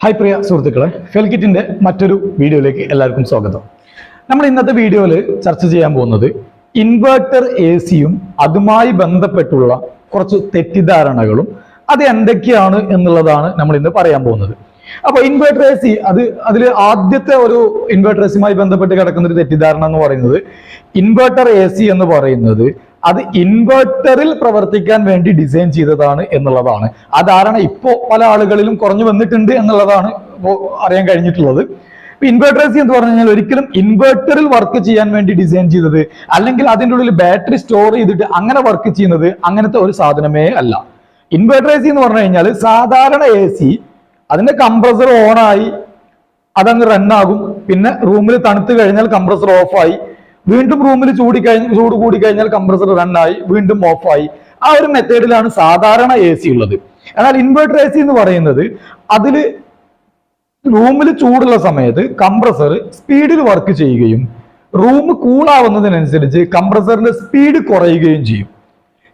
Hi പ്രിയ സുഹൃത്തുക്കളെ ഫെൽക്കിറ്റിന്റെ മറ്റൊരു വീഡിയോയിലേക്ക് എല്ലാവർക്കും സ്വാഗതം. നമ്മൾ ഇന്നത്തെ വീഡിയോയിൽ ചർച്ച ചെയ്യാൻ പോകുന്നത് ഇൻവേർട്ടർ എ സിയും അതുമായി ബന്ധപ്പെട്ടുള്ള കുറച്ച് തെറ്റിദ്ധാരണകളും അത് എന്തൊക്കെയാണ് എന്നുള്ളതാണ് നമ്മൾ ഇന്ന് പറയാൻ പോകുന്നത്. അപ്പോൾ ഇൻവേർട്ടർ എ സി അത് അതിൽ ആദ്യത്തെ ഒരു ഇൻവേർട്ടർ എ സിയുമായി ബന്ധപ്പെട്ട് കിടക്കുന്ന ഒരു തെറ്റിദ്ധാരണ എന്ന് പറയുന്നത് ഇൻവേർട്ടർ എ സി എന്ന് പറയുന്നത് അത് ഇൻവെർട്ടറിൽ പ്രവർത്തിക്കാൻ വേണ്ടി ഡിസൈൻ ചെയ്തതാണ് എന്നുള്ളതാണ്. ആ ധാരണ ഇപ്പോ പല ആളുകളിലും കുറഞ്ഞു വന്നിട്ടുണ്ട് എന്നുള്ളതാണ് അറിയാൻ കഴിഞ്ഞിട്ടുള്ളത്. ഇൻവേർട്ടേഴ്സ് എന്ന് പറഞ്ഞു കഴിഞ്ഞാൽ ഒരിക്കലും ഇൻവെർട്ടറിൽ വർക്ക് ചെയ്യാൻ വേണ്ടി ഡിസൈൻ ചെയ്തത് അല്ലെങ്കിൽ അതിന്റെ ഉള്ളിൽ ബാറ്ററി സ്റ്റോർ ചെയ്തിട്ട് അങ്ങനെ വർക്ക് ചെയ്യുന്നത് അങ്ങനത്തെ ഒരു സാധനമേ അല്ല. ഇൻവേർട്ടേഴ്സ് എന്ന് പറഞ്ഞു കഴിഞ്ഞാൽ സാധാരണ എ സി അതിന്റെ കംപ്രസർ ഓണായി അതങ്ങ് റണ്ണാകും പിന്നെ റൂമിൽ തണുത്ത് കഴിഞ്ഞാൽ കംപ്രസർ ഓഫായി വീണ്ടും റൂമിൽ ചൂടി കഴിഞ്ഞ് ചൂട് കൂടി കഴിഞ്ഞാൽ കംപ്രസർ റണ്ണായി വീണ്ടും ഓഫായി ആ ഒരു മെത്തേഡിലാണ് സാധാരണ എ സി ഉള്ളത്. എന്നാൽ ഇൻവേർട്ടർ എ സി എന്ന് പറയുന്നത് അതിൽ റൂമിൽ ചൂടുള്ള സമയത്ത് കംപ്രസർ സ്പീഡിൽ വർക്ക് ചെയ്യുകയും റൂം കൂൾ ആവുന്നതിനനുസരിച്ച് കംപ്രസറിന്റെ സ്പീഡ് കുറയുകയും ചെയ്യും.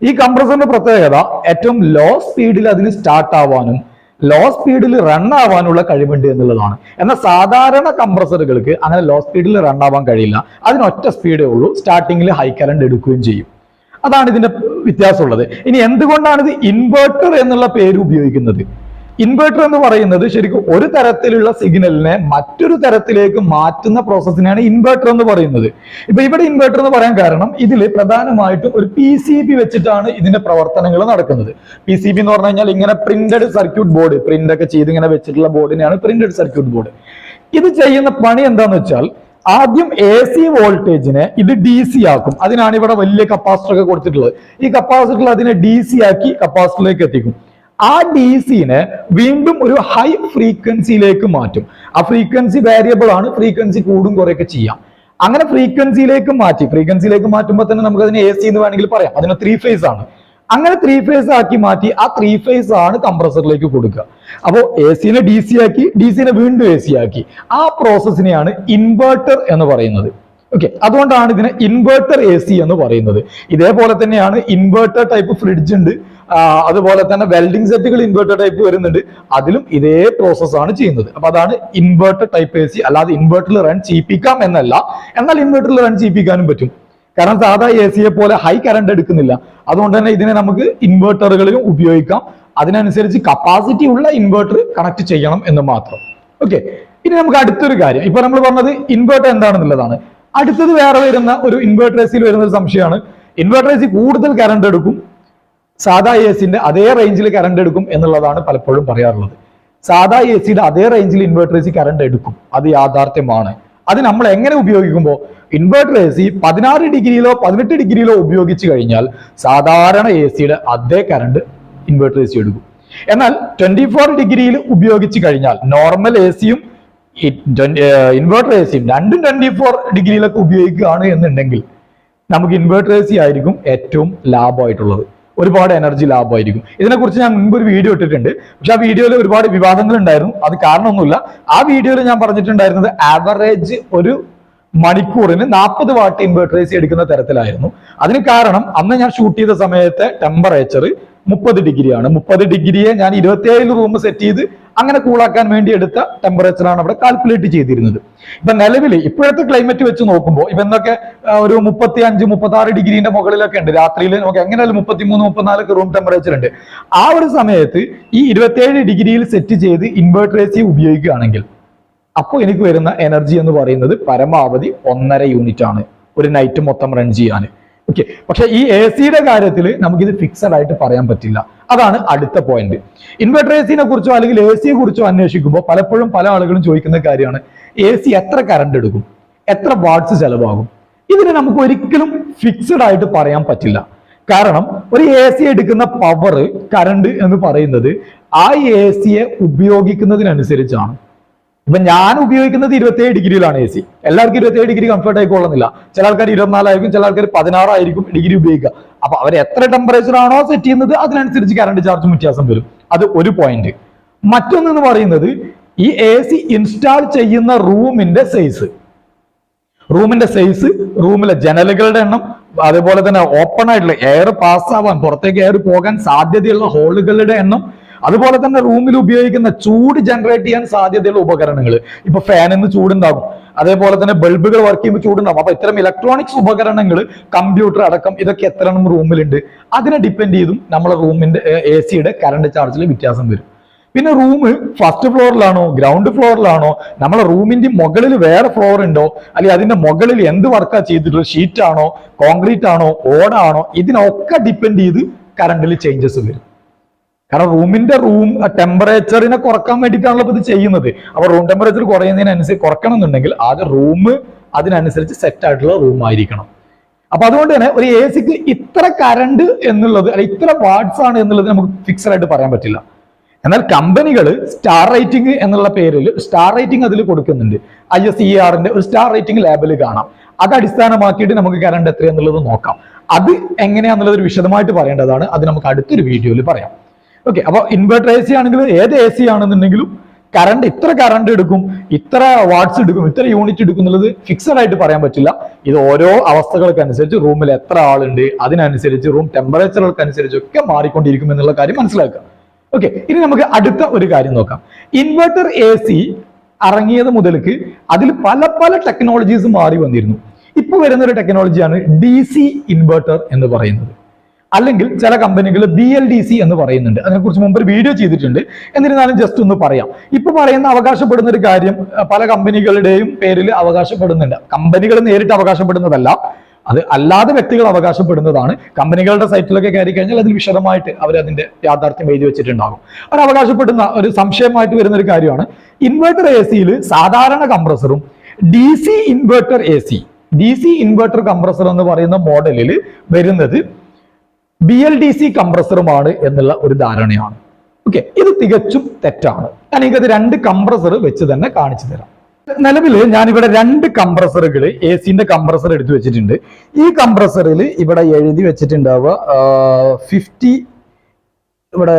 ഈ കംപ്രസറിന്റെ പ്രത്യേകത ഏറ്റവും ലോ സ്പീഡിൽ അതിന് സ്റ്റാർട്ട് ആവാനും ലോ സ്പീഡിൽ റൺ ആവാനുള്ള കഴിവുണ്ട് എന്നുള്ളതാണ്. എന്നാൽ സാധാരണ കംപ്രസറുകൾക്ക് അങ്ങനെ ലോ സ്പീഡിൽ റൺ ആവാൻ കഴിയില്ല. അതിനൊറ്റ സ്പീഡേ ഉള്ളൂ. സ്റ്റാർട്ടിങ്ങിൽ ഹൈ കറണ്ട് എടുക്കുകയും ചെയ്യും. അതാണ് ഇതിന്റെ വ്യത്യാസമുള്ളത്. ഇനി എന്തുകൊണ്ടാണ് ഇത് ഇൻവേർട്ടർ എന്നുള്ള പേര് ഉപയോഗിക്കുന്നത്? ഇൻവെർട്ടർ എന്ന് പറയുന്നത് ശരിക്കും ഒരു തരത്തിലുള്ള സിഗ്നലിനെ മറ്റൊരു തരത്തിലേക്ക് മാറ്റുന്ന പ്രോസസ്സിനെയാണ് ഇൻവേർട്ടർ എന്ന് പറയുന്നത്. ഇപ്പൊ ഇവിടെ ഇൻവേർട്ടർ എന്ന് പറയാൻ കാരണം ഇതിൽ പ്രധാനമായിട്ടും ഒരു പി സി ബി വെച്ചിട്ടാണ് ഇതിന്റെ പ്രവർത്തനങ്ങൾ നടക്കുന്നത്. പി സി ബി എന്ന് പറഞ്ഞു കഴിഞ്ഞാൽ ഇങ്ങനെ പ്രിന്റഡ് സർക്യൂട്ട് ബോർഡ് പ്രിന്റ് ഒക്കെ ചെയ്ത് ഇങ്ങനെ വെച്ചിട്ടുള്ള ബോർഡിനെയാണ് പ്രിന്റഡ് സർക്യൂട്ട് ബോർഡ് ഇത് ചെയ്യുന്ന പണി എന്താന്ന് വെച്ചാൽ ആദ്യം എ സി വോൾട്ടേജിനെ ഇത് ഡി സി ആക്കും. അതിനാണ് ഇവിടെ വലിയ കപ്പാസിറ്റർ ഒക്കെ കൊടുത്തിട്ടുള്ളത്. ഈ കപ്പാസിറ്റർ അതിനെ ഡി സി ആക്കി കപ്പാസിറ്ററിലേക്ക് എത്തിക്കും. ആ ഡി സിനെ വീണ്ടും ഒരു ഹൈ ഫ്രീക്വൻസിയിലേക്ക് മാറ്റും. ആ ഫ്രീക്വൻസി വേരിയബിൾ ആണ് ഫ്രീക്വൻസി കൂടും കുറയൊക്കെ ചെയ്യാം. അങ്ങനെ ഫ്രീക്വൻസിയിലേക്ക് മാറ്റി ഫ്രീക്വൻസിയിലേക്ക് മാറ്റുമ്പോൾ തന്നെ നമുക്ക് അതിനെ എ സി എന്ന് വേണമെങ്കിൽ പറയാം. അതിന് ത്രീ ഫേസ് ആണ്. അങ്ങനെ ത്രീ ഫേസ് ആക്കി മാറ്റി ആ ത്രീ ഫേസ് ആണ് കംപ്രസറിലേക്ക് കൊടുക്കുക. അപ്പോൾ എ സിനെ ഡി സി ആക്കി ഡി സിനെ വീണ്ടും എ സി ആക്കി. ആ പ്രോസസ്സിനെയാണ് ഇൻവേർട്ടർ എന്ന് പറയുന്നത്. ഓക്കെ അതുകൊണ്ടാണ് ഇതിനെ ഇൻവേർട്ടർ എ സി എന്ന് പറയുന്നത്. ഇതേപോലെ തന്നെയാണ് ഇൻവേർട്ടർ ടൈപ്പ് ഫ്രിഡ്ജ് ഉണ്ട്. അതുപോലെ തന്നെ വെൽഡിംഗ് സെറ്റുകൾ ഇൻവേർട്ടർ ടൈപ്പ് വരുന്നുണ്ട്. അതിലും ഇതേ പ്രോസസ് ആണ് ചെയ്യുന്നത്. അപ്പൊ അതാണ് ഇൻവേർട്ടർ ടൈപ്പ് എ സി അല്ലാതെ ഇൻവേർട്ടറിൽ റൺ ചെയ്യിപ്പിക്കാം എന്നല്ല. എന്നാൽ ഇൻവേർട്ടറിൽ റൺ ചെയ്യിപ്പിക്കാനും പറ്റും. കാരണം സാധാ എ സിയെ പോലെ ഹൈ കറണ്ട് എടുക്കുന്നില്ല. അതുകൊണ്ട് തന്നെ ഇതിനെ നമുക്ക് ഇൻവേർട്ടറുകളിലും ഉപയോഗിക്കാം. അതിനനുസരിച്ച് കപ്പാസിറ്റി ഉള്ള ഇൻവേർട്ടർ കണക്ട് ചെയ്യണം എന്ന് മാത്രം. ഓക്കെ ഇനി നമുക്ക് അടുത്തൊരു കാര്യം. ഇപ്പൊ നമ്മൾ പറഞ്ഞത് ഇൻവേർട്ടർ എന്താണെന്നുള്ളതാണ്. അടുത്തത് വേറെ വരുന്ന ഒരു ഇൻവേർട്ടർ എ സിയിൽ വരുന്ന ഒരു സംശയമാണ്. ഇൻവേർട്ടർ എ സി കൂടുതൽ കറണ്ട് എടുക്കും സാധാ എ സിന്റെ അതേ റേഞ്ചിൽ കറണ്ട് എടുക്കും എന്നുള്ളതാണ് പലപ്പോഴും പറയാറുള്ളത്. സാധാ എ സിയുടെ അതേ റേഞ്ചിൽ ഇൻവെർട്ടർ എ സി കറണ്ട് എടുക്കും. അത് യാഥാർത്ഥ്യമാണ്. അത് നമ്മൾ എങ്ങനെ ഉപയോഗിക്കുമ്പോൾ ഇൻവെർട്ടർ എ സി പതിനാറ് ഡിഗ്രിയിലോ പതിനെട്ട് ഡിഗ്രിയിലോ ഉപയോഗിച്ച് കഴിഞ്ഞാൽ സാധാരണ എ സിയുടെ അതേ കറണ്ട് ഇൻവെർട്ടർ എ സി എടുക്കും. എന്നാൽ ട്വന്റി ഫോർ ഡിഗ്രിയിൽ ഉപയോഗിച്ച് കഴിഞ്ഞാൽ നോർമൽ എ സിയും ഇൻവെർട്ടർ എ സിയും രണ്ടും ട്വന്റി ഫോർ ഡിഗ്രിയിലൊക്കെ ഉപയോഗിക്കുകയാണ് എന്നുണ്ടെങ്കിൽ നമുക്ക് ഇൻവെർട്ടർ എ സി ആയിരിക്കും ഏറ്റവും ലാഭമായിട്ടുള്ളത്. ഒരുപാട് എനർജി ലാഭമായിരിക്കും. ഇതിനെക്കുറിച്ച് ഞാൻ മുൻപ് ഒരു വീഡിയോ ഇട്ടിട്ടുണ്ട്. പക്ഷെ ആ വീഡിയോയിൽ ഒരുപാട് വിവാദങ്ങൾ ഉണ്ടായിരുന്നു അത് കാരണമൊന്നുമില്ല. ആ വീഡിയോയിൽ ഞാൻ പറഞ്ഞിട്ടുണ്ടായിരുന്നത് ആവറേജ് ഒരു മണിക്കൂറിന് നാൽപ്പത് വാട്ട് ഇൻവെർട്ടർ എ സി എടുക്കുന്ന തരത്തിലായിരുന്നു. അതിന് കാരണം അന്ന് ഞാൻ ഷൂട്ട് ചെയ്ത സമയത്തെ ടെമ്പറേച്ചർ മുപ്പത് ഡിഗ്രിയാണ്. മുപ്പത് ഡിഗ്രിയെ ഞാൻ ഇരുപത്തിയേഴ് റൂം സെറ്റ് ചെയ്ത് അങ്ങനെ കൂളാക്കാൻ വേണ്ടി എടുത്ത ടെമ്പറേച്ചറാണ് അവിടെ കാൽക്കുലേറ്റ് ചെയ്തിരുന്നത്. ഇപ്പൊ നിലവിൽ ഇപ്പോഴത്തെ ക്ലൈമറ്റ് വെച്ച് നോക്കുമ്പോൾ ഇപ്പൊ എന്തൊക്കെ ഒരു മുപ്പത്തി അഞ്ച് മുപ്പത്തി ആറ് ഡിഗ്രീന്റെ മുകളിലൊക്കെ ഉണ്ട്. രാത്രിയിൽ നമുക്ക് എങ്ങനെയാലും മുപ്പത്തി മൂന്ന് മുപ്പത്തിനാലൊക്കെ റൂം ടെമ്പറേച്ചർ ഉണ്ട്. ആ ഒരു സമയത്ത് ഈ ഇരുപത്തിയേഴ് ഡിഗ്രിയിൽ സെറ്റ് ചെയ്ത് ഇൻവെർട്ടർ എ സി ഉപയോഗിക്കുകയാണെങ്കിൽ അപ്പോൾ എനിക്ക് വരുന്ന എനർജി എന്ന് പറയുന്നത് പരമാവധി ഒന്നര യൂണിറ്റ് ആണ്. ഒരു നൈറ്റ് മൊത്തം റൺ ചെയ്യാൻ. ഓക്കെ പക്ഷെ ഈ എ സിയുടെ കാര്യത്തിൽ നമുക്കിത് ഫിക്സഡ് ആയിട്ട് പറയാൻ പറ്റില്ല. അതാണ് അടുത്ത പോയിന്റ് ഇൻവെർട്ടർ എ സിനെ കുറിച്ചോ അല്ലെങ്കിൽ എ സിയെ കുറിച്ചോ അന്വേഷിക്കുമ്പോൾ പലപ്പോഴും പല ആളുകളും ചോദിക്കുന്ന കാര്യമാണ് എ സി എത്ര കറണ്ട് എടുക്കും? എത്ര വാട്ട്സ് ചെലവാകും? ഇതിന് നമുക്ക് ഒരിക്കലും ഫിക്സഡ് ആയിട്ട് പറയാൻ പറ്റില്ല. കാരണം ഒരു എ സി എടുക്കുന്ന പവർ കറണ്ട് എന്ന് പറയുന്നത് ആ എ സിയെ ഉപയോഗിക്കുന്നതിനനുസരിച്ചാണ്. ഇപ്പൊ ഞാൻ ഉപയോഗിക്കുന്നത് ഇരുപത്തിയേഴ് ഡിഗ്രിയിലാണ് എ സി. എല്ലാവർക്കും ഇരുപത്തിയേഴ് ഡിഗ്രി കംഫർട്ട് ആയിക്കൊള്ളുന്നില്ല ചില ആൾക്കാർ ഇരുപത്തിനാലായിരിക്കും ചില ആൾക്കാർ പതിനാറായിരിക്കും ഡിഗ്രി ഉപയോഗിക്കുക. അപ്പൊ അവർ എത്ര ടെമ്പറേച്ചർ ആണോ സെറ്റ് ചെയ്യുന്നത് അതിനനുസരിച്ച് കറണ്ട് ചാർജും വ്യത്യാസം വരും. അത് ഒരു പോയിന്റ് മറ്റൊന്നെന്ന് പറയുന്നത് ഈ എ സി ഇൻസ്റ്റാൾ ചെയ്യുന്ന റൂമിന്റെ സൈസ് റൂമിന്റെ സൈസ് റൂമിലെ ജനലുകളുടെ എണ്ണം അതേപോലെ തന്നെ ഓപ്പൺ ആയിട്ടുള്ള എയർ പാസ് ആവാൻ പുറത്തേക്ക് എയർ പോകാൻ സാധ്യതയുള്ള ഹോളുകളുടെ എണ്ണം അതുപോലെ തന്നെ റൂമിൽ ഉപയോഗിക്കുന്ന ചൂട് ജനറേറ്റ് ചെയ്യാൻ സാധ്യതയുള്ള ഉപകരണങ്ങൾ. ഇപ്പൊ ഫാനിൽ നിന്ന് ചൂടുണ്ടാകും. അതേപോലെ തന്നെ ബൾബുകൾ വർക്ക് ചെയ്യുമ്പോൾ ചൂടുണ്ടാകും. അപ്പൊ ഇത്തരം ഇലക്ട്രോണിക്സ് ഉപകരണങ്ങൾ കമ്പ്യൂട്ടർ അടക്കം ഇതൊക്കെ എത്ര എണ്ണം റൂമിലുണ്ട്? അതിനെ ഡിപ്പെൻഡ് ചെയ്തും നമ്മളെ റൂമിന്റെ എ സിയുടെ കറണ്ട് ചാർജിൽ വ്യത്യാസം വരും. പിന്നെ റൂം ഫസ്റ്റ് ഫ്ലോറിലാണോ ഗ്രൗണ്ട് ഫ്ലോറിലാണോ നമ്മളെ റൂമിന്റെ മുകളിൽ വേറെ ഫ്ലോർ ഉണ്ടോ അല്ലെങ്കിൽ അതിന്റെ മുകളിൽ എന്ത് വർക്കാ ചെയ്തിട്ടുള്ളത് ഷീറ്റ് ആണോ കോൺക്രീറ്റ് ആണോ ഓടാണോ ഇതിനൊക്കെ ഡിപ്പെൻഡ് ചെയ്ത് കറണ്ടിൽ ചേഞ്ചസ് വരും. കാരണം റൂമിന്റെ റൂം ടെമ്പറേച്ചറിനെ കുറയ്ക്കാൻ വേണ്ടിയിട്ടാണല്ലോ ഇത് ചെയ്യുന്നത്. അപ്പൊ റൂം ടെമ്പറേച്ചർ കുറയുന്നതിനനുസരിച്ച് കുറക്കണം എന്നുണ്ടെങ്കിൽ ആദ്യം റൂം അതിനനുസരിച്ച് സെറ്റ് ആയിട്ടുള്ള റൂം ആയിരിക്കണം. അപ്പൊ അതുകൊണ്ട് തന്നെ ഒരു എ സിക്ക് ഇത്ര കറണ്ട് എന്നുള്ളത് അല്ലെ ഇത്ര വാട്ട്സ് ആണ് എന്നുള്ളത് നമുക്ക് ഫിക്സഡ് ആയിട്ട് പറയാൻ പറ്റില്ല. എന്നാൽ കമ്പനികൾ സ്റ്റാർ റേറ്റിംഗ് എന്നുള്ള പേരിൽ സ്റ്റാർ റേറ്റിംഗ് അതിൽ കൊടുക്കുന്നുണ്ട്. ഐ എസ് ഇ ആറിന്റെ ഒരു സ്റ്റാർ റേറ്റിംഗ് ലേബൽ കാണാം. അത് അടിസ്ഥാനമാക്കിയിട്ട് നമുക്ക് കറണ്ട് എത്രയെന്നുള്ളത് നോക്കാം. അത് എങ്ങനെയാന്നുള്ളത് വിശദമായിട്ട് പറയേണ്ടതാണ്. അത് നമുക്ക് അടുത്തൊരു വീഡിയോയിൽ പറയാം. ഓക്കെ അപ്പൊ ഇൻവെർട്ടർ എ സി ആണെങ്കിൽ ഏത് എ സി ആണെന്നുണ്ടെങ്കിലും കറണ്ട് ഇത്ര കറണ്ട് എടുക്കും ഇത്ര വാട്ട്സ് എടുക്കും ഇത്ര യൂണിറ്റ് എടുക്കും എന്നുള്ളത് ഫിക്സഡ് ആയിട്ട് പറയാൻ പറ്റില്ല. ഇത് ഓരോ അവസ്ഥകൾക്ക് അനുസരിച്ച് റൂമിൽ എത്ര ആളുണ്ട് അതിനനുസരിച്ച് റൂം ടെമ്പറേച്ചറുകൾക്ക് അനുസരിച്ചൊക്കെ മാറിക്കൊണ്ടിരിക്കും എന്നുള്ള കാര്യം മനസ്സിലാക്കുക. ഓക്കെ ഇനി നമുക്ക് അടുത്ത ഒരു കാര്യം നോക്കാം. ഇൻവെർട്ടർ എ സി ഇറങ്ങിയത് മുതൽക്ക് അതിൽ പല പല ടെക്നോളജീസ് മാറി വന്നിരുന്നു. ഇപ്പൊ വരുന്ന ഒരു ടെക്നോളജിയാണ് ഡി സി ഇൻവെർട്ടർ എന്ന് പറയുന്നത്. അല്ലെങ്കിൽ ചില കമ്പനികൾ ബി എൽ ഡി സി എന്ന് പറയുന്നുണ്ട്. അതിനെക്കുറിച്ച് മുമ്പ് ഒരു വീഡിയോ ചെയ്തിട്ടുണ്ട്. എന്നിരുന്നാലും ജസ്റ്റ് ഒന്ന് പറയാം. ഇപ്പൊ പറയുന്ന അവകാശപ്പെടുന്ന ഒരു കാര്യം പല കമ്പനികളുടെയും പേരിൽ അവകാശപ്പെടുന്നുണ്ട്. കമ്പനികൾ നേരിട്ട് അവകാശപ്പെടുന്നതല്ല. അത് അല്ലാതെ വ്യക്തികൾ അവകാശപ്പെടുന്നതാണ്. കമ്പനികളുടെ സൈറ്റിലൊക്കെ കയറി കഴിഞ്ഞാൽ അതിൽ വിശദമായിട്ട് അവർ അതിന്റെ യാഥാർത്ഥ്യം എഴുതി വെച്ചിട്ടുണ്ടാകും. അവർ അവകാശപ്പെടുന്ന ഒരു സംശയമായിട്ട് വരുന്ന ഒരു കാര്യമാണ്. ഇൻവേർട്ടർ എ സിയിൽ സാധാരണ കംപ്രസറും D C inverter A C D C inverter compressor എന്ന് പറയുന്ന മോഡലിൽ വരുന്നത് ബി എൽ ഡി സി കംപ്രസറുമാണ് എന്നുള്ള ഒരു ധാരണയാണ്. ഓക്കെ ഇത് തികച്ചും തെറ്റാണ്. ഞാൻ എനിക്കത് രണ്ട് കംപ്രസർ വെച്ച് തന്നെ കാണിച്ചു തരാം. നിലവിൽ ഇവിടെ രണ്ട് കംപ്രസറുകൾ എ സിന്റെ കംപ്രസർ എടുത്തു വെച്ചിട്ടുണ്ട്. ഈ കംപ്രസറിൽ ഇവിടെ എഴുതി വെച്ചിട്ടുണ്ടാവുക ഫിഫ്റ്റി ഇവിടെ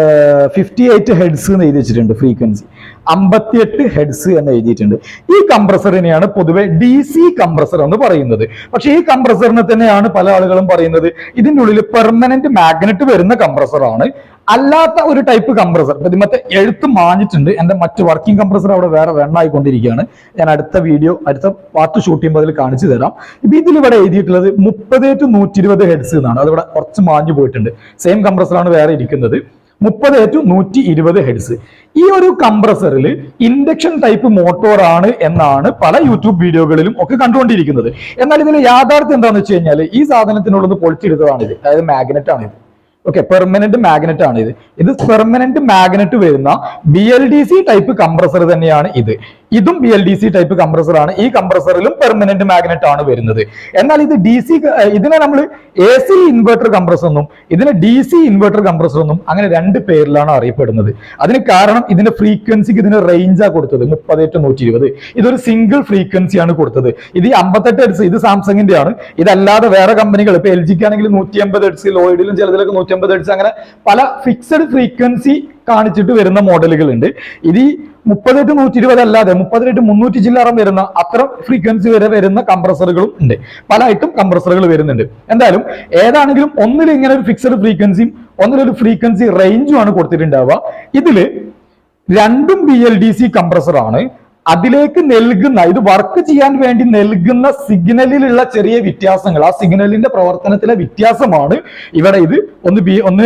ഫിഫ്റ്റി എയ്റ്റ് ഹെഡ്സ് എന്ന് എഴുതി വെച്ചിട്ടുണ്ട് ഫ്രീക്വൻസി അമ്പത്തിയെട്ട് ഹെഡ്സ് എന്ന് എഴുതിയിട്ടുണ്ട്. ഈ കംപ്രസറിനെയാണ് പൊതുവെ ഡി സി കംപ്രസർ എന്ന് പറയുന്നത്. പക്ഷേ ഈ കംപ്രസറിനെ തന്നെയാണ് പല ആളുകളും പറയുന്നത്. ഇതിന്റെ ഉള്ളിൽ പെർമനന്റ് മാഗ്നറ്റ് വരുന്ന കംപ്രസറാണ് അല്ലാത്ത ഒരു ടൈപ്പ് കംപ്രസർ പ്രതിമത്തെ എഴുത്ത് മാഞ്ഞിട്ടുണ്ട്. എന്റെ മറ്റ് വർക്കിംഗ് കംപ്രസർ അവിടെ വേറെ റണ്ണായിക്കൊണ്ടിരിക്കുകയാണ് ഞാൻ അടുത്ത വീഡിയോ അടുത്ത പാർട്ട് ഷൂട്ട് ചെയ്യുമ്പോൾ അതിൽ കാണിച്ചു തരാം. ഇപ്പം ഇതിലിവിടെ എഴുതിയിട്ടുള്ളത് മുപ്പത് ടു നൂറ്റി ഇരുപത് ഹെഡ്സ് എന്നാണ്. അതിവിടെ കുറച്ച് മാഞ്ഞു പോയിട്ടുണ്ട്. സെയിം കംപ്രസറാണ് വേറെ ഇരിക്കുന്നത്. മുപ്പത് ടു നൂറ്റി ഇരുപത് ഹെഡ്സ്. ഈ ഒരു കംപ്രസറിൽ ഇൻഡക്ഷൻ ടൈപ്പ് മോട്ടോർ ആണ് എന്നാണ് പല യൂട്യൂബ് വീഡിയോകളിലും ഒക്കെ കണ്ടുകൊണ്ടിരിക്കുന്നത്. എന്നാൽ ഇതിൽ യാഥാർത്ഥ്യം എന്താണെന്ന് വെച്ച് കഴിഞ്ഞാൽ ഈ സാധനത്തിനുള്ളത് പൊളിച്ചെടുത്തതാണ് ഇത് അതായത് മാഗ്നറ്റ് ആണ് ഇത് ഓക്കെ പെർമനന്റ് മാഗ്നറ്റ് ആണ് ഇത് ഇത് പെർമനന്റ് മാഗ്നറ്റ് വരുന്ന ബി ടൈപ്പ് കംപ്രസർ തന്നെയാണ് ഇത്. ഇതും B L D C type compressor ആണ്. ഈ കംപ്രസറിലും പെർമനന്റ് മാഗ്നറ്റ് ആണ് വരുന്നത്. എന്നാൽ ഇത് ഡി സി ഇതിനെ നമ്മൾ എ സി ഇൻവെർട്ടർ കംപ്രസർ എന്നും ഇതിനെ ഡി സി ഇൻവെർട്ടർ കംപ്രസർ എന്നും അങ്ങനെ രണ്ട് പേരിലാണ് അറിയപ്പെടുന്നത്. അതിന് കാരണം ഇതിന്റെ ഫ്രീക്വൻസിക്ക് ഇതിന് റേഞ്ചാണ് കൊടുത്തത്. മുപ്പത് ടു നൂറ്റി ഇരുപത് ഇതൊരു സിംഗിൾ ഫ്രീക്വൻസി ആണ് കൊടുത്തത്. ഇത് ഈ അമ്പത്തെട്ട് എഡ്സ് ഇത് സാംസങ്ങിന്റെ ആണ്. ഇതല്ലാതെ വേറെ കമ്പനികൾ ഇപ്പൊ എൽ ജിക്ക് ആണെങ്കിൽ നൂറ്റി അമ്പത് എഡ്സ് ലോയിഡിലും ചിലതിലൊക്കെ നൂറ്റി അമ്പത് എഡ്സ് അങ്ങനെ പല ഫിക്സഡ് ഫ്രീക്വൻസി കാണിച്ചിട്ട് വരുന്ന മോഡലുകൾ ഉണ്ട് ഇത് മുപ്പത് ടു നൂറ്റി ഇരുപത് അല്ലാതെ മുപ്പത് ടു മുന്നൂറ്റി ചില്ലാറം വരുന്ന അത്ര ഫ്രീക്വൻസി വരെ വരുന്ന കംപ്രസറുകളും ഉണ്ട്. പല ഐറ്റം കംപ്രസറുകൾ വരുന്നുണ്ട്. എന്തായാലും ഏതാണെങ്കിലും ഒന്നിൽ ഇങ്ങനെ ഒരു ഫിക്സഡ് ഫ്രീക്വൻസിയും ഒന്നിലൊരു ഫ്രീക്വൻസി റേഞ്ചും ആണ് കൊടുത്തിട്ടുണ്ടാവുക. ഇതിൽ രണ്ടും B L D C compressor ആണ്. അതിലേക്ക് നൽകുന്ന ഇത് വർക്ക് ചെയ്യാൻ വേണ്ടി നൽകുന്ന സിഗ്നലിലുള്ള ചെറിയ വ്യത്യാസങ്ങൾ. ആ സിഗ്നലിന്റെ പ്രവർത്തനത്തിലെ വ്യത്യാസമാണ് ഇവിടെ ഇത്. ഒന്ന് ബി ഒന്ന്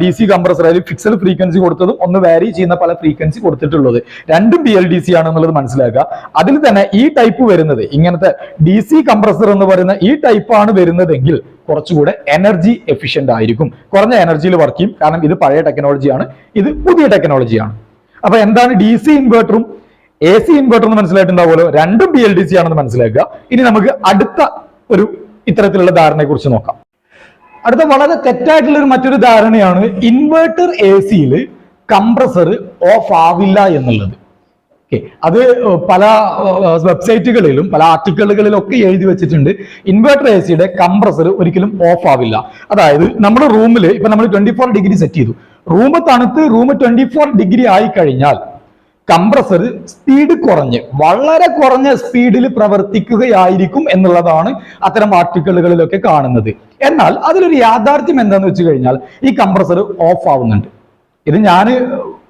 ഡി സി കംപ്രസർ അതായത് ഫിക്സഡ് ഫ്രീക്വൻസി കൊടുത്തതും ഒന്ന് വാരി ചെയ്യുന്ന പല ഫ്രീക്വൻസി കൊടുത്തിട്ടുള്ളത്. രണ്ടും ബി എൽ ഡി സി ആണെന്നുള്ളത് മനസ്സിലാക്കുക. അതിൽ തന്നെ ഈ ടൈപ്പ് വരുന്നത് ഇങ്ങനത്തെ ഡി സി കംപ്രസർ എന്ന് പറയുന്ന ഈ ടൈപ്പ് ആണ് വരുന്നതെങ്കിൽ കുറച്ചുകൂടെ എനർജി എഫിഷ്യന്റ് ആയിരിക്കും. കുറഞ്ഞ എനർജിയിൽ വർക്ക് ചെയ്യും. കാരണം ഇത് പഴയ ടെക്നോളജിയാണ് ഇത് പുതിയ ടെക്നോളജിയാണ് അപ്പൊ എന്താണ് ഡി സി ഇൻവെർട്ടറും എ സി ഇൻവെർട്ടർ എന്ന് മനസ്സിലായിട്ടുണ്ടാവുമല്ലോ രണ്ടും ബി എൽ ഡി സി ആണെന്ന് മനസ്സിലാക്കുക. ഇനി നമുക്ക് അടുത്ത ഒരു ഇത്തരത്തിലുള്ള ധാരണയെ കുറിച്ച് നോക്കാം. അടുത്ത വളരെ തെറ്റായിട്ടുള്ള ഒരു മറ്റൊരു ധാരണയാണ് ഇൻവെർട്ടർ എ സിയിൽ കംപ്രസർ ഓഫ് ആവില്ല എന്നുള്ളത്. അത് പല വെബ്സൈറ്റുകളിലും പല ആർട്ടിക്കിളുകളിലും ഒക്കെ എഴുതി വെച്ചിട്ടുണ്ട്. ഇൻവെർട്ടർ എ സിയുടെ കംപ്രസർ ഒരിക്കലും ഓഫ് ആവില്ല. അതായത് നമ്മുടെ റൂമിൽ ഇപ്പൊ നമ്മൾ ട്വന്റി ഫോർ ഡിഗ്രി സെറ്റ് ചെയ്തു. റൂം തണുത്ത് റൂം ട്വന്റി ഫോർ ഡിഗ്രി ആയി കഴിഞ്ഞാൽ കംപ്രസർ സ്പീഡ് കുറഞ്ഞ് വളരെ കുറഞ്ഞ സ്പീഡിൽ പ്രവർത്തിക്കുകയായിരിക്കും എന്നുള്ളതാണ് അത്തരം ആർട്ടിക്കിളുകളിലൊക്കെ കാണുന്നത്. എന്നാൽ അതിലൊരു യാഥാർത്ഥ്യം എന്താന്ന് വെച്ച് കഴിഞ്ഞാൽ ഈ കംപ്രസർ ഓഫ് ആവുന്നുണ്ട്. ഇത് ഞാൻ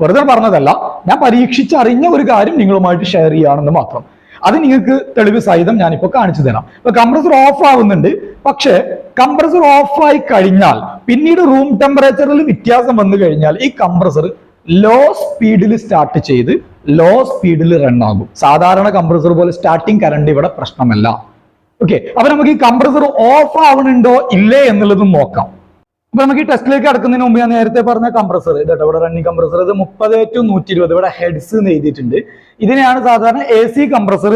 വെറുതെ പറഞ്ഞതല്ല ഞാൻ പരീക്ഷിച്ചറിഞ്ഞ ഒരു കാര്യം നിങ്ങളുമായിട്ട് ഷെയർ ചെയ്യുകയാണെന്ന് മാത്രം. അത് നിങ്ങൾക്ക് തെളിവ് സഹിതം ഞാനിപ്പോൾ കാണിച്ചു തരാം. ഇപ്പൊ കംപ്രസർ ഓഫ് ആവുന്നുണ്ട് പക്ഷേ കംപ്രസർ ഓഫ് ആയി കഴിഞ്ഞാൽ പിന്നീട് റൂം ടെമ്പറേച്ചറിൽ വ്യത്യാസം വന്നു കഴിഞ്ഞാൽ ഈ കംപ്രസർ ലോ സ്പീഡിൽ സ്റ്റാർട്ട് ചെയ്ത് ലോ സ്പീഡിൽ റൺ ആകും. സാധാരണ കംപ്രസർ പോലെ സ്റ്റാർട്ടിങ് കറണ്ട് ഇവിടെ പ്രശ്നമല്ല. ഓക്കെ അപ്പൊ നമുക്ക് ഈ കംപ്രസർ ഓഫ് ആവണുണ്ടോ ഇല്ലേ എന്നുള്ളതും നോക്കാം. അപ്പൊ നമുക്ക് ഈ ടെസ്റ്റിലേക്ക് അടക്കുന്നതിന് മുമ്പ് ഞാൻ നേരത്തെ പറഞ്ഞ കംപ്രസർ ഇതട്ടോ ഇവിടെ റണ്ണിങ് കംപ്രസർ ഇത് മുപ്പത് ടു നൂറ്റി ഇരുപത് ഇവിടെ ഹെഡ്സ് എന്ന് എഴുതിയിട്ടുണ്ട്. ഇതിനെയാണ് സാധാരണ എ സി കംപ്രസർ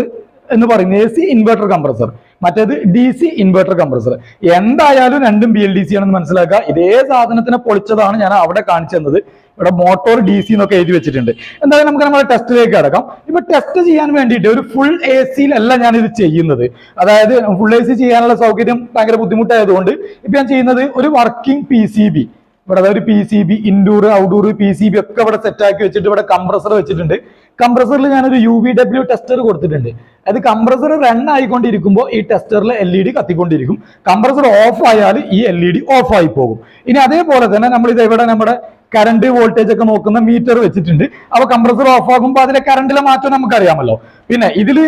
എന്ന് പറയുന്നത്. എ സി ഇൻവെർട്ടർ കംപ്രസർ മറ്റേത് ഡി സി ഇൻവെർട്ടർ കംപ്രസർ എന്തായാലും രണ്ടും ബി എൽ ഡി സി ആണെന്ന് മനസ്സിലാക്കുക. ഇതേ സാധനത്തിനെ പൊളിച്ചതാണ് ഞാൻ അവിടെ കാണിച്ചു തന്നത്. ഇവിടെ മോട്ടോർ ഡി സി എന്നൊക്കെ എഴുതി വെച്ചിട്ടുണ്ട്. എന്തായാലും നമുക്ക് നമ്മുടെ ടെസ്റ്റിലേക്ക് കിടക്കാം. ഇപ്പൊ ടെസ്റ്റ് ചെയ്യാൻ വേണ്ടിയിട്ട് ഒരു ഫുൾ എ സിയിലല്ല ഞാൻ ഇത് ചെയ്യുന്നത്. അതായത് ഫുൾ എ സി ചെയ്യാനുള്ള സൗകര്യം ഭയങ്കര ബുദ്ധിമുട്ടായതുകൊണ്ട് ഇപ്പൊ ഞാൻ ചെയ്യുന്നത് ഒരു വർക്കിംഗ് പി സി ബി ഇവിടെ ഒരു P C B indoor outdoor P C B ഒക്കെ ഇവിടെ സെറ്റ് ആക്കി വെച്ചിട്ട് ഇവിടെ കംപ്രസർ വെച്ചിട്ടുണ്ട്. കംപ്രസറിൽ ഞാനൊരു യു വി ഡബ്ല്യു ടെസ്റ്റർ കൊടുത്തിട്ടുണ്ട്. അത് കംപ്രസർ റൺ ആയിക്കൊണ്ടിരിക്കുമ്പോൾ ഈ ടെസ്റ്ററിൽ എൽ ഇ ഡി കത്തിക്കൊണ്ടിരിക്കും. കംപ്രസർ ഓഫ് ആയാൽ ഈ എൽ ഇ ഡി ഓഫ് ആയി പോകും. ഇനി അതേപോലെ തന്നെ നമ്മൾ ഇത് ഇവിടെ നമ്മുടെ കറണ്ട് വോൾട്ടേജ് ഒക്കെ നോക്കുന്ന മീറ്റർ വെച്ചിട്ടുണ്ട്. അപ്പൊ കംപ്രസർ ഓഫ് ആകുമ്പോൾ അതിലെ കറണ്ടിലെ മാറ്റം നമുക്കറിയാമല്ലോ. പിന്നെ ഇതിൽ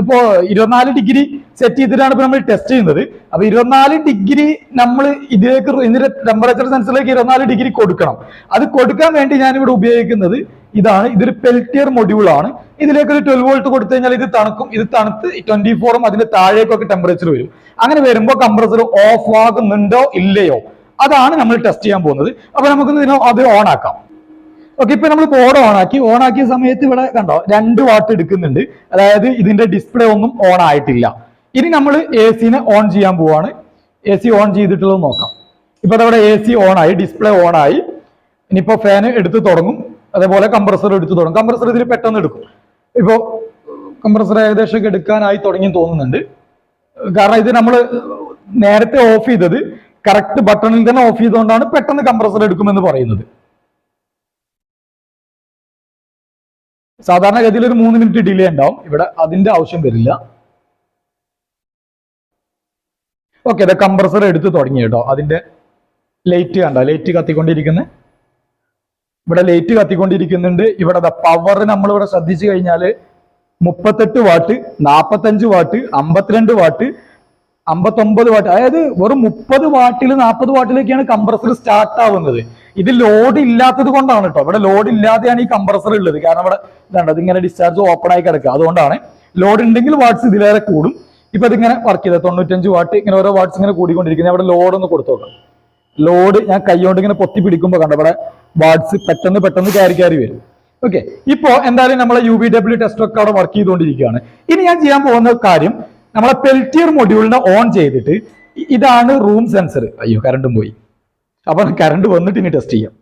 ഇപ്പോ ഇരുപത്തിനാല് ഡിഗ്രി സെറ്റ് ചെയ്തിട്ടാണ് ഇപ്പൊ നമ്മൾ ടെസ്റ്റ് ചെയ്യുന്നത്. അപ്പൊ ഇരുപത്തിനാല് ഡിഗ്രി നമ്മൾ ഇതിലേക്ക് ഇതിന്റെ ടെമ്പറേച്ചർ സെൻസറിലേക്ക് ഇരുപത്തിനാല് ഡിഗ്രി കൊടുക്കണം. അത് കൊടുക്കാൻ വേണ്ടി ഞാൻ ഇവിടെ ഉപയോഗിക്കുന്നത് ഇതാണ്. ഇതൊരു പെൽറ്റിയർ മൊഡ്യൂൾ ആണ്. ഇതിലേക്ക് ഒരു ട്വൽവ് വോൾട്ട് കൊടുത്തു കഴിഞ്ഞാൽ ഇത് തണുക്കും. ഇത് തണുത്ത് ട്വന്റി ഫോറും അതിന്റെ താഴേക്കൊക്കെ ടെമ്പറേച്ചർ വരും. അങ്ങനെ വരുമ്പോൾ കംപ്രസർ ഓഫ് ആകുന്നുണ്ടോ ഇല്ലയോ? അതാണ് നമ്മൾ ടെസ്റ്റ് ചെയ്യാൻ പോകുന്നത്. അപ്പൊ നമുക്ക് അത് ഓൺ ആക്കാം. ഓക്കെ ഇപ്പൊ നമ്മൾ ബോർഡ് ഓൺ ആക്കി. ഓൺ ആക്കിയ സമയത്ത് ഇവിടെ കണ്ടോ രണ്ട് വാട്ട് എടുക്കുന്നുണ്ട്. അതായത് ഇതിന്റെ ഡിസ്പ്ലേ ഒന്നും ഓൺ ആയിട്ടില്ല. ഇനി നമ്മൾ എ സിനെ ഓൺ ചെയ്യാൻ പോവാണ്. എ സി ഓൺ ചെയ്തിട്ടുള്ളത് നോക്കാം. ഇപ്പൊ അതവിടെ എ സി ഓൺ ആയി ഡിസ്പ്ലേ ഓൺ ആയി. ഇനിയിപ്പോ ഫാന് എടുത്ത് തുടങ്ങും. അതേപോലെ കംപ്രസർ എടുത്ത് തുടങ്ങും. കംപ്രസർ ഇതിൽ പെട്ടെന്ന് എടുക്കും. ഇപ്പോ കംപ്രസർ ഏകദേശം എടുക്കാനായി തുടങ്ങി തോന്നുന്നുണ്ട്. കാരണം ഇത് നമ്മൾ നേരത്തെ ഓഫ് ചെയ്തത് കറക്റ്റ് ബട്ടണിൽ തന്നെ ഓഫ് ചെയ്തുകൊണ്ടാണ് പെട്ടെന്ന് കംപ്രസർ എടുക്കുമെന്ന് പറയുന്നത്. സാധാരണഗതിയിൽ ഒരു മൂന്ന് മിനിറ്റ് ഡിലേ ഉണ്ടാവും. ഇവിടെ അതിന്റെ ആവശ്യം വരില്ല. ഓക്കെ അതെ കംപ്രസർ എടുത്ത് തുടങ്ങി കേട്ടോ. അതിന്റെ ലൈറ്റ് കണ്ടോ? ലൈറ്റ് കത്തിക്കൊണ്ടിരിക്കുന്നത് ഇവിടെ ലൈറ്റ് കത്തിക്കൊണ്ടിരിക്കുന്നുണ്ട്. ഇവിടെ പവർ നമ്മൾ ഇവിടെ ശ്രദ്ധിച്ചു കഴിഞ്ഞാൽ മുപ്പത്തെട്ട് വാട്ട് നാപ്പത്തഞ്ച് വാട്ട് അമ്പത്തിരണ്ട് വാട്ട് അമ്പത്തൊമ്പത് വാട്ട് അതായത് വെറും മുപ്പത് വാട്ടിൽ നാൽപ്പത് വാട്ടിലേക്കാണ് കംപ്രസർ സ്റ്റാർട്ട് ആവുന്നത്. ഇത് ലോഡ് ഇല്ലാത്തത് കൊണ്ടാണ് കേട്ടോ ഇവിടെ ലോഡ് ഇല്ലാതെയാണ് ഈ കംപ്രസർ ഉള്ളത്. കാരണം ഇവിടെ ഇതാണ് ഇതിങ്ങനെ ഡിസ്ചാർജ് ഓപ്പൺ ആയി കിടക്കുക. അതുകൊണ്ടാണ് ലോഡ് ഉണ്ടെങ്കിൽ വാട്ട്സ് ഇതിലേറെ കൂടും. ഇപ്പൊ ഇതിങ്ങനെ വർക്ക് ചെയ്തത് തൊണ്ണൂറ്റഞ്ച് വാട്ട് ഇങ്ങനെ ഓരോ വാട്ട്സ് ഇങ്ങനെ കൂടിക്കൊണ്ടിരിക്കുന്നത്. അവിടെ ലോഡ് ഒന്ന് കൊടുത്തു ലോഡ് ഞാൻ കൈകൊണ്ട് ഇങ്ങനെ പൊത്തി പിടിക്കുമ്പോൾ കണ്ട ഇവിടെ വാട്ട്സ് പെട്ടെന്ന് പെട്ടെന്ന് കയറി കയറി വരും. ഓക്കെ ഇപ്പോ എന്തായാലും നമ്മളെ യു ബി ഡബ്ല്യു ടെസ്റ്റ് ഒക്കെ അവിടെ വർക്ക് ചെയ്തുകൊണ്ടിരിക്കുകയാണ്. ഇനി ഞാൻ ചെയ്യാൻ പോകുന്ന കാര്യം നമ്മളെ പെൽറ്റിയർ മൊഡ്യൂളിനെ ഓൺ ചെയ്തിട്ട് ഇതാണ് റൂം സെൻസർ അയ്യോ കറണ്ടും പോയി. അപ്പൊ കറണ്ട് വന്നിട്ട് ഇനി ടെസ്റ്റ് ചെയ്യാം.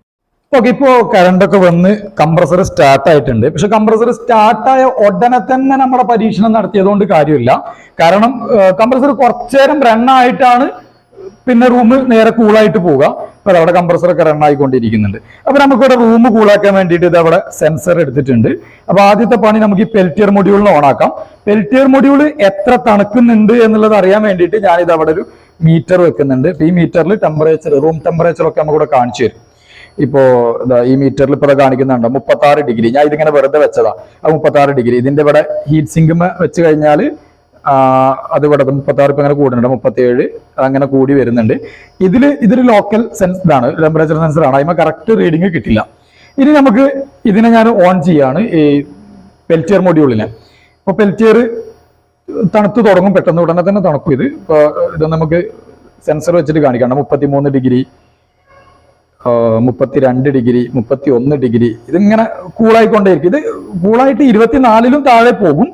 ഓക്കെ ഇപ്പോ കറണ്ടൊക്കെ വന്ന് കംപ്രസർ സ്റ്റാർട്ട് ആയിട്ടുണ്ട്. പക്ഷെ കംപ്രസർ സ്റ്റാർട്ടായ ഉടനെ തന്നെ നമ്മുടെ പരീക്ഷണം നടത്തിയതുകൊണ്ട് കാര്യമില്ല. കാരണം കംപ്രസർ കുറച്ചേരം റൺ ആയിട്ടാണ് പിന്നെ റൂം നേരെ കൂളായിട്ട് പോവുക. അപ്പൊ അവിടെ കംപ്രസർ ഒക്കെ റൺ ആയിക്കൊണ്ടിരിക്കുന്നുണ്ട്. അപ്പൊ നമുക്കിവിടെ റൂം കൂളാക്കാൻ വേണ്ടിയിട്ട് ഇത് അവിടെ സെൻസർ എടുത്തിട്ടുണ്ട്. അപ്പോൾ ആദ്യത്തെ പണി നമുക്ക് ഈ പെൽറ്റിയർ മൊഡ്യൂളിന് ഓണാക്കാം പെൽറ്റിയർ മൊഡ്യൂൾ എത്ര തണുക്കുന്നുണ്ട് എന്നുള്ളത് അറിയാൻ വേണ്ടിയിട്ട് ഞാനിത് അവിടെ ഒരു മീറ്റർ വെക്കുന്നുണ്ട്. ഈ മീറ്ററിൽ ടെമ്പറേച്ചർ റൂം ടെമ്പറേച്ചർ ഒക്കെ നമുക്ക് ഇവിടെ കാണിച്ചു തരും. ഇപ്പോ ഈ മീറ്ററിൽ ഇപ്പൊ കാണിക്കുന്നുണ്ട്? മുപ്പത്താറ് ഡിഗ്രി. ഞാൻ ഇതിങ്ങനെ വെറുതെ വെച്ചതാ. ആ മുപ്പത്തി ഡിഗ്രി. ഇതിന്റെ ഇവിടെ ഹീറ്റ് സിങ്ക് വെച്ച് കഴിഞ്ഞാൽ അത് ഇവിടെ മുപ്പത്തി ആറ് ഇപ്പൊ അങ്ങനെ കൂടുന്നുണ്ട് മുപ്പത്തി ഏഴ് അങ്ങനെ കൂടി വരുന്നുണ്ട്. ഇതിൽ ഇതൊരു ലോക്കൽ സെൻസ് ആണ് ടെമ്പറേച്ചർ സെൻസർ ആണ് അതിന് കറക്റ്റ് റീഡിങ് കിട്ടില്ല. ഇനി നമുക്ക് ഇതിനെ ഞാൻ ഓൺ ചെയ്യാണ് ഈ പെൽറ്റിയർ മൊഡ്യൂളിനെ ഇപ്പൊ പെൽറ്റിയർ തണുത്ത് തുടങ്ങും പെട്ടെന്ന് ഉടനെ തന്നെ തണുക്കും ഇത്. ഇപ്പൊ ഇത് നമുക്ക് സെൻസർ വെച്ചിട്ട് കാണിക്കണം മുപ്പത്തി മൂന്ന് ഡിഗ്രി മുപ്പത്തിരണ്ട് ഡിഗ്രി മുപ്പത്തി ഒന്ന് ഡിഗ്രി. ഇതിങ്ങനെ കൂളായിക്കൊണ്ടേയിരിക്കും ഇത് കൂളായിട്ട് ഇരുപത്തിനാലിലും താഴെ പോകും.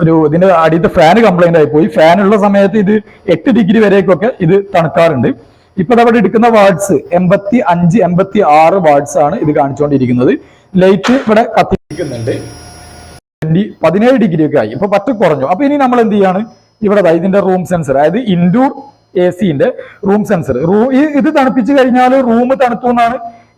ഒരു ഇതിന്റെ അടിയത്തെ ഫാൻ കംപ്ലൈന്റ് ആയി പോയി. ഫാൻ ഉള്ള സമയത്ത് ഇത് എട്ട് ഡിഗ്രി വരേക്കൊക്കെ ഇത് തണുക്കാറുണ്ട്. ഇപ്പൊ അവിടെ എടുക്കുന്ന വാർഡ്സ് എൺപത്തി അഞ്ച് എൺപത്തി ആറ് വാർഡ്സ് ആണ് ഇത് കാണിച്ചുകൊണ്ടിരിക്കുന്നത് ലൈറ്റ് ഇവിടെ കത്തിരിക്കുന്നുണ്ട് ട്വന്റി പതിനേഴ് ഡിഗ്രി ഒക്കെ ആയി. ഇപ്പൊ പത്ത് കുറഞ്ഞു. അപ്പൊ ഇനി നമ്മൾ എന്ത് ചെയ്യാണ്? ഇവിടെ ഇതിന്റെ റൂം സെൻസർ അതായത് ഇൻഡോർ എ സിന്റെ റൂം സെൻസർ റൂം ഇത് തണുപ്പിച്ചു കഴിഞ്ഞാൽ റൂം തണുത്തു എന്നാണ്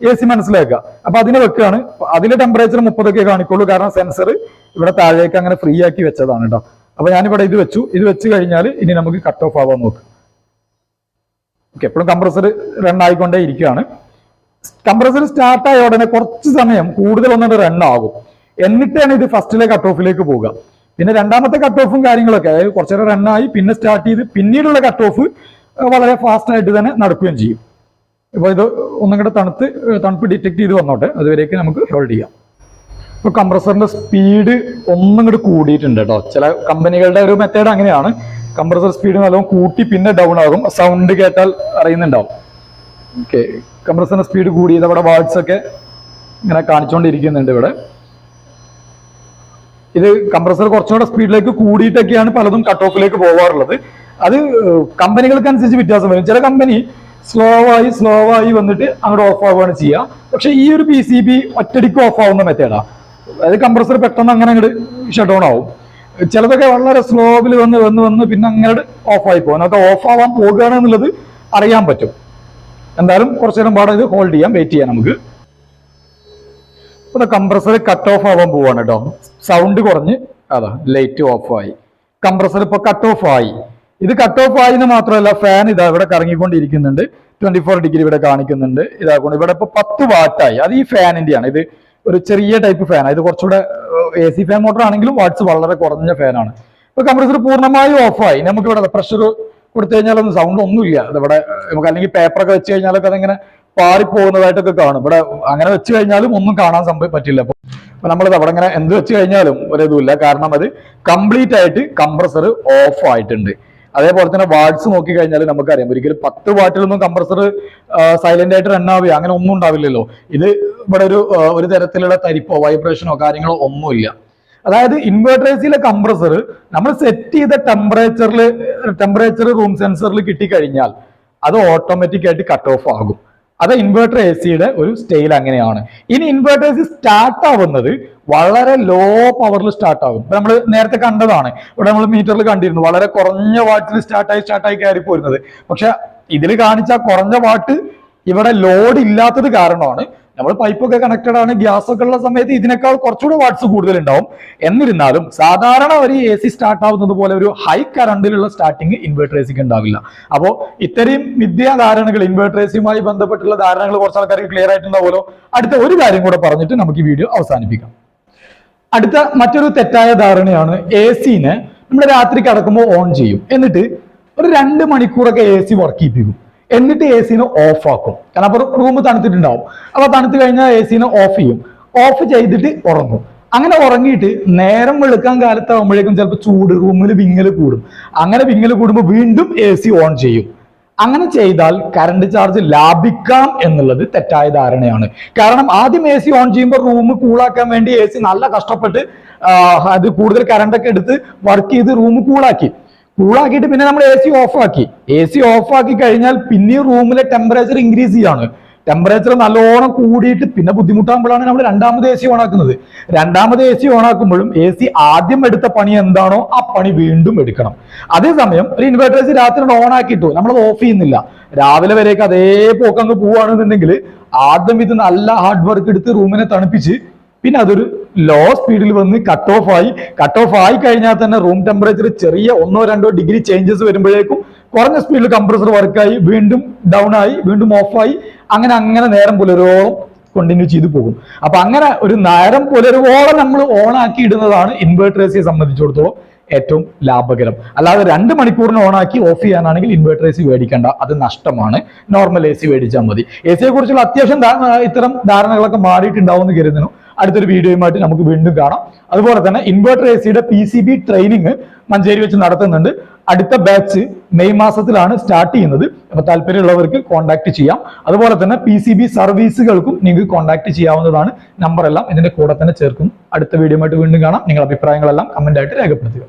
എ സി മനസ്സിലാക്കുക. അപ്പൊ അതിന് വെക്കുകയാണ്. അതിലെ ടെമ്പറേച്ചർ മുപ്പതൊക്കെ കാണിക്കുള്ളൂ. കാരണം സെൻസർ ഇവിടെ താഴേക്ക് അങ്ങനെ ഫ്രീ ആക്കി വെച്ചതാണ് കേട്ടോ അപ്പൊ ഞാനിവിടെ ഇത് വെച്ചു. ഇത് വെച്ച് കഴിഞ്ഞാൽ ഇനി നമുക്ക് കട്ട് ഓഫ് ആവാൻ നോക്കാം. ഓക്കെ എപ്പോഴും കംപ്രസർ റൺ ആയിക്കൊണ്ടേ ഇരിക്കുകയാണ്. കംപ്രസർ സ്റ്റാർട്ട് ആയ ഉടനെ കുറച്ച് സമയം കൂടുതൽ ഒന്നുകൊണ്ട് റൺ ആകും. എന്നിട്ടാണ് ഇത് ഫസ്റ്റിലെ കട്ട് ഓഫിലേക്ക് പോവുക. പിന്നെ രണ്ടാമത്തെ കട്ട് ഓഫും കാര്യങ്ങളൊക്കെ. അതായത് കുറച്ചേരം റണ്ണായി പിന്നെ സ്റ്റാർട്ട് ചെയ്ത് പിന്നീടുള്ള കട്ട് ഓഫ് വളരെ ഫാസ്റ്റായിട്ട് തന്നെ നടക്കുകയും ചെയ്യും. ഇപ്പോൾ ഇത് ഒന്നും കൂടെ തണുത്ത് തണുപ്പ് ഡിറ്റക്ട് ചെയ്ത് വന്നോട്ടെ. അതുവരേക്ക് നമുക്ക് ഹോൾഡ് ചെയ്യാം. ഇപ്പോൾ കംപ്രസറിന്റെ സ്പീഡ് ഒന്നും കൂടി കൂടിയിട്ടുണ്ട് കേട്ടോ. ചില കമ്പനികളുടെ ഒരു മെത്തേഡ് അങ്ങനെയാണ്. കംപ്രസർ സ്പീഡ് നല്ലോണം കൂട്ടി പിന്നെ ഡൗൺ ആകും. സൗണ്ട് കേട്ടാൽ അറിയുന്നുണ്ടാവും. ഓക്കെ കംപ്രസറിന്റെ സ്പീഡ് കൂടിയത് അവിടെ വാട്സ് ഒക്കെ ഇങ്ങനെ കാണിച്ചുകൊണ്ടിരിക്കുന്നുണ്ട് ഇവിടെ. ഇത് കംപ്രസർ കുറച്ചുകൂടെ സ്പീഡിലേക്ക് കൂടിയിട്ടൊക്കെയാണ് പലതും കട്ട് ഓഫിലേക്ക് പോകാറുള്ളത് അത് കമ്പനികൾക്ക് അനുസരിച്ച് വ്യത്യാസം വരും. ചില കമ്പനി സ്ലോ ആയി സ്ലോ ആയി വന്നിട്ട് അങ്ങോട്ട് ഓഫ് ആവുകയാണ് ചെയ്യുക. പക്ഷെ ഈ ഒരു പി സി ബി ഒറ്റടിക്ക് ഓഫ് ആവുന്ന മെത്തേഡാ അതായത് കംപ്രസർ പെട്ടെന്ന് അങ്ങനെ അങ്ങോട്ട് ഷട്ട് ഡൗൺ ആവും. ചിലതൊക്കെ വളരെ സ്ലോവിൽ വന്ന് വന്ന് വന്ന് പിന്നെ അങ്ങനെ ഓഫ് ആയി പോകും. അതൊക്കെ ഓഫ് ആവാൻ പോകുകയാണ് എന്നുള്ളത് അറിയാൻ പറ്റും. എന്തായാലും കുറച്ചു നേരം പാടം ഇത് ഹോൾഡ് ചെയ്യാം. വെയിറ്റ് ചെയ്യാം നമുക്ക്. ഇപ്പൊ കംപ്രസർ കട്ട് ഓഫ് ആവാൻ പോവാണ് കേട്ടോ സൗണ്ട് കുറഞ്ഞ് അതാ ലൈറ്റ് ഓഫ് ആയി. കംപ്രസർ ഇപ്പൊ കട്ട് ഓഫ് ആയി. ഇത് കട്ട് ഓഫ് ആയി എന്ന് മാത്രമല്ല ഫാൻ ഇതാ ഇവിടെ കറങ്ങിക്കൊണ്ടിരിക്കുന്നുണ്ട്. ട്വന്റി ഫോർ ഡിഗ്രി ഇവിടെ കാണിക്കുന്നുണ്ട്. ഇതാക്കൊണ്ട് ഇവിടെ ഇപ്പൊ പത്ത് വാട്ടായി അത് ഈ ഫാനിന്റെ ആണ്. ഇത് ഒരു ചെറിയ ടൈപ്പ് ഫാനാണ് ഇത് കുറച്ചുകൂടെ എ സി ഫാൻ മോട്ടർ ആണെങ്കിലും വാട്ട്സ് വളരെ കുറഞ്ഞ ഫാനാണ് ഇപ്പൊ കംപ്രസർ പൂർണമായും ഓഫായി നമുക്ക് ഇവിടെ പ്രഷർ കൊടുത്തു കഴിഞ്ഞാലൊന്നും സൗണ്ട് ഒന്നുമില്ല. ഇവിടെ നമുക്ക് അല്ലെങ്കിൽ പേപ്പറൊക്കെ വെച്ച് കഴിഞ്ഞാലൊക്കെ അതിങ്ങനെ പാറിപ്പോകുന്നതായിട്ടൊക്കെ കാണും. ഇവിടെ അങ്ങനെ വെച്ച് കഴിഞ്ഞാലും ഒന്നും കാണാൻ സംഭവം പറ്റില്ല. അപ്പൊ നമ്മൾ അവിടെ ഇങ്ങനെ എന്ത് വെച്ച് കഴിഞ്ഞാലും ഒരു ഇതുമില്ല. കാരണം അത് കംപ്ലീറ്റ് ആയിട്ട് കംപ്രസർ ഓഫ് ആയിട്ടുണ്ട്. അതേപോലെ തന്നെ വാട്ട്സ് നോക്കി കഴിഞ്ഞാൽ നമുക്കറിയാം. ഒരിക്കലും പത്ത് വാട്ടിലൊന്നും കംപ്രസർ സൈലന്റ് ആയിട്ട് റൺ ആവുക അങ്ങനെ ഒന്നും ഉണ്ടാവില്ലല്ലോ. ഇത് ഇവിടെ ഒരു ഒരു തരത്തിലുള്ള തരിപ്പോ വൈബ്രേഷനോ കാര്യങ്ങളോ ഒന്നുമില്ല. അതായത് ഇൻവേർട്ടേഴ്സിലെ കംപ്രസർ നമ്മൾ സെറ്റ് ചെയ്ത ടെമ്പറേച്ചറിൽ ടെമ്പറേച്ചർ റൂം സെൻസറിൽ കിട്ടിക്കഴിഞ്ഞാൽ അത് ഓട്ടോമാറ്റിക് ആയിട്ട് കട്ട് ഓഫ് ആകും. അത് ഇൻവേർട്ടർ എ സിയുടെ ഒരു സ്റ്റൈൽ അങ്ങനെയാണ്. ഇനി ഇൻവേർട്ടർ എ സി സ്റ്റാർട്ട് ആവുന്നത് വളരെ ലോ പവറിൽ സ്റ്റാർട്ട് ആകും. നമ്മൾ നേരത്തെ കണ്ടതാണ്. ഇവിടെ നമ്മൾ മീറ്ററിൽ കണ്ടിരുന്നു. വളരെ കുറഞ്ഞ വാട്ടിൽ സ്റ്റാർട്ടായി സ്റ്റാർട്ടായി കയറി പോരുന്നത്. പക്ഷെ ഇതിൽ കാണിച്ച കുറഞ്ഞ വാട്ട് ഇവിടെ ലോഡ് ഇല്ലാത്തത് കാരണമാണ് നമ്മൾ പൈപ്പൊക്കെ കണക്റ്റഡ് ആണ് ഗ്യാസ് ഒക്കെ ഉള്ള സമയത്ത് ഇതിനേക്കാൾ കുറച്ചുകൂടെ വാട്ട്സ് കൂടുതൽ ഉണ്ടാവും എന്നിരുന്നാലും സാധാരണ ഒരു എ സി സ്റ്റാർട്ട് ആവുന്നത് പോലെ ഒരു ഹൈ കറണ്ടിലുള്ള സ്റ്റാർട്ടിങ് ഇൻവെർട്ടർ എ സിക്ക് ഉണ്ടാവില്ല. അപ്പോൾ ഇത്രയും മിഥ്യാധാരണകൾ ഇൻവെർട്ടർ എ സിയുമായി ബന്ധപ്പെട്ടുള്ള ധാരണകൾ കുറച്ച് ആൾക്കാർക്ക് ക്ലിയർ ആയിട്ടുണ്ടാവുമല്ലോ. അടുത്ത ഒരു കാര്യം കൂടെ പറഞ്ഞിട്ട് നമുക്ക് ഈ വീഡിയോ അവസാനിപ്പിക്കാം. അടുത്ത മറ്റൊരു തെറ്റായ ധാരണയാണ് എ സിനെ നമ്മൾ രാത്രി കിടക്കുമ്പോൾ ഓൺ ചെയ്യും. എന്നിട്ട് ഒരു രണ്ട് മണിക്കൂറൊക്കെ എ സി വർക്ക് ചെയ്യിപ്പിക്കും എന്നിട്ട് എ സിനെ ഓഫ് ആക്കും. കാരണം അപ്പോൾ റൂം തണുത്തിട്ടുണ്ടാവും. അപ്പൊ തണുത്ത് കഴിഞ്ഞാൽ എ സിനെ ഓഫ് ചെയ്യും. ഓഫ് ചെയ്തിട്ട് ഉറങ്ങും. അങ്ങനെ ഉറങ്ങിയിട്ട് നേരം വെളുക്കാൻ കാലത്താകുമ്പോഴേക്കും ചിലപ്പോൾ ചൂട് റൂമിൽ വിങ്ങൽ കൂടും. അങ്ങനെ വിങ്ങൽ കൂടുമ്പോൾ വീണ്ടും എ സി ഓൺ ചെയ്യും. അങ്ങനെ ചെയ്താൽ കറണ്ട് ചാർജ് ലാഭിക്കാം എന്നുള്ളത് തെറ്റായ ധാരണയാണ്. കാരണം ആദ്യം എ സി ഓൺ ചെയ്യുമ്പോൾ റൂം കൂളാക്കാൻ വേണ്ടി എ സി നല്ല കഷ്ടപ്പെട്ട് അത് കൂടുതൽ കറണ്ടൊക്കെ എടുത്ത് വർക്ക് ചെയ്ത് റൂം കൂളാക്കി. കൂളാക്കിയിട്ട് പിന്നെ നമ്മൾ എ സി ഓഫ് ആക്കി. എ സി ആക്കി കഴിഞ്ഞാൽ പിന്നെ റൂമിലെ ടെമ്പറേച്ചർ ഇൻക്രീസ് ചെയ്യാണ്. ടെമ്പറേച്ചർ നല്ലോണം കൂടിയിട്ട് പിന്നെ ബുദ്ധിമുട്ടാകുമ്പോഴാണ് നമ്മൾ രണ്ടാമത് എ സി ഓൺ ആക്കുന്നത്. രണ്ടാമത് എ സി ഓൺ ആക്കുമ്പോഴും എ സി ആദ്യം എടുത്ത പണി എന്താണോ ആ പണി വീണ്ടും എടുക്കണം. അതേസമയം ഒരു ഇൻവെർട്ടേഴ്സ് രാത്രി ഓൺ ആക്കിയിട്ടു നമ്മൾ ഓഫ് ചെയ്യുന്നില്ല. രാവിലെ വരെയൊക്കെ അതേ പോക്കങ്ങ് പോവുകയാണെന്നുണ്ടെങ്കിൽ ആദ്യം ഇത് നല്ല ഹാർഡ് വർക്ക് എടുത്ത് റൂമിനെ തണുപ്പിച്ച് പിന്നെ അതൊരു ലോ സ്പീഡിൽ വന്ന് കട്ട് ഓഫ് ആയി. കട്ട് ഓഫ് ആയി കഴിഞ്ഞാൽ തന്നെ റൂം ടെമ്പറേച്ചർ ചെറിയ ഒന്നോ രണ്ടോ ഡിഗ്രി ചേഞ്ചസ് വരുമ്പോഴേക്കും കുറഞ്ഞ സ്പീഡിൽ കംപ്രസർ വർക്കായി വീണ്ടും ഡൗൺ ആയി വീണ്ടും ഓഫായി അങ്ങനെ അങ്ങനെ നേരം പുലരോളം കണ്ടിന്യൂ ചെയ്തു പോകും. അപ്പൊ അങ്ങനെ ഒരു നേരം പുലരുവോളം നമ്മൾ ഓൺ ആക്കി ഇടുന്നതാണ് ഇൻവേർട്ടർ എ സിയെ സംബന്ധിച്ചിടത്തോളം ഏറ്റവും ലാഭകരം. അല്ലാതെ രണ്ട് മണിക്കൂറിന് ഓൺ ആക്കി ഓഫ് ചെയ്യാനാണെങ്കിൽ ഇൻവേർട്ടർ എ സി മേടിക്കേണ്ട. അത് നഷ്ടമാണ്. നോർമൽ എ സി മേടിച്ചാൽ മതി എ സിയെ കുറിച്ചുള്ള അത്യാവശ്യം ഇത്തരം ധാരണകളൊക്കെ മാറിയിട്ടുണ്ടാവും എന്ന് കരുതുന്നു. അടുത്തൊരു വീഡിയോയുമായിട്ട് നമുക്ക് വീണ്ടും കാണാം. അതുപോലെ തന്നെ ഇൻവേർട്ടർ എ സിയുടെ P C B training Manjeri വെച്ച് നടത്തുന്നുണ്ട്. അടുത്ത ബാച്ച് മെയ് മാസത്തിലാണ് സ്റ്റാർട്ട് ചെയ്യുന്നത്. അപ്പൊ താല്പര്യമുള്ളവർക്ക് കോൺടാക്ട് ചെയ്യാം. അതുപോലെ തന്നെ പി സി ബി സർവീസുകൾക്കും നിങ്ങൾക്ക് കോൺടാക്ട് ചെയ്യാവുന്നതാണ്. നമ്പർ എല്ലാം ഇതിന്റെ കൂടെ തന്നെ ചേർക്കും. അടുത്ത വീഡിയോ വീണ്ടും കാണാം. നിങ്ങളുടെ അഭിപ്രായങ്ങളെല്ലാം ആയിട്ട് രേഖപ്പെടുത്തുക.